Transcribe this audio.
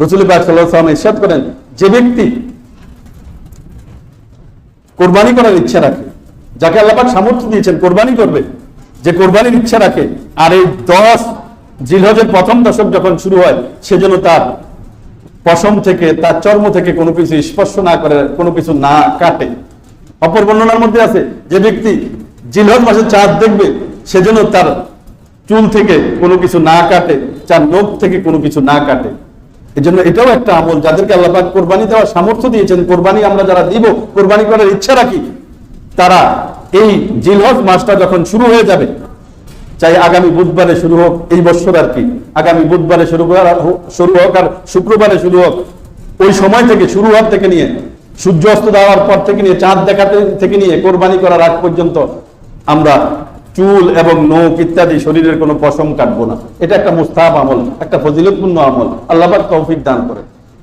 রসুল করেন, যে ব্যক্তি কোরবানি করার ইচ্ছা রাখে, যাকে আল্লাপাক সামর্থ্য দিয়েছেন কোরবানি করবে, যে কোরবানির ইচ্ছা রাখে, আর এই দশ জিলহজের প্রথম দশক যখন শুরু হয় সেজন্য তার পশম থেকে, তার চর্ম থেকে কোনো কিছু স্পর্শ না করে, কোনো কিছু না কাটে। অপর বর্ণনার মধ্যে আছে, যে ব্যক্তি জিলহজ মাসে চাঁদ দেখবে সেজন্য তার চুল থেকে কোনো কিছু না কাটে, তার নখ থেকে কোনো কিছু না কাটে। এই জন্য এটাও একটা আমল। যাদেরকে আল্লাপাক কোরবানি দেওয়ার সামর্থ্য দিয়েছেন, কোরবানি আমরা যারা দিব, কোরবানি করার ইচ্ছা রাখি, তারা এই জিলহজ মাসটা যখন শুরু হয়ে যাবে, চাই আগামী বুধবারে শুরু হোক, এই বছর আর কি। আগামী বুধবারে শুরু শুরু হোক আর শুক্রবারে শুরু হোক, ওই সময় থেকে শুরু হওয়ার থেকে নিয়ে সূর্য অস্ত দেওয়ার পর থেকে নিয়ে, চাঁদ দেখাতে থেকে নিয়ে, কোরবানি করার আগ পর্যন্ত আমরা চুল এবং নোখ ইত্যাদি শরীরের কোনো পশম কাটবো না। এটা একটা মুস্তাব আমল, একটা ফজিলতপূর্ণ আমল। আল্লাহ তৌফিক দান করে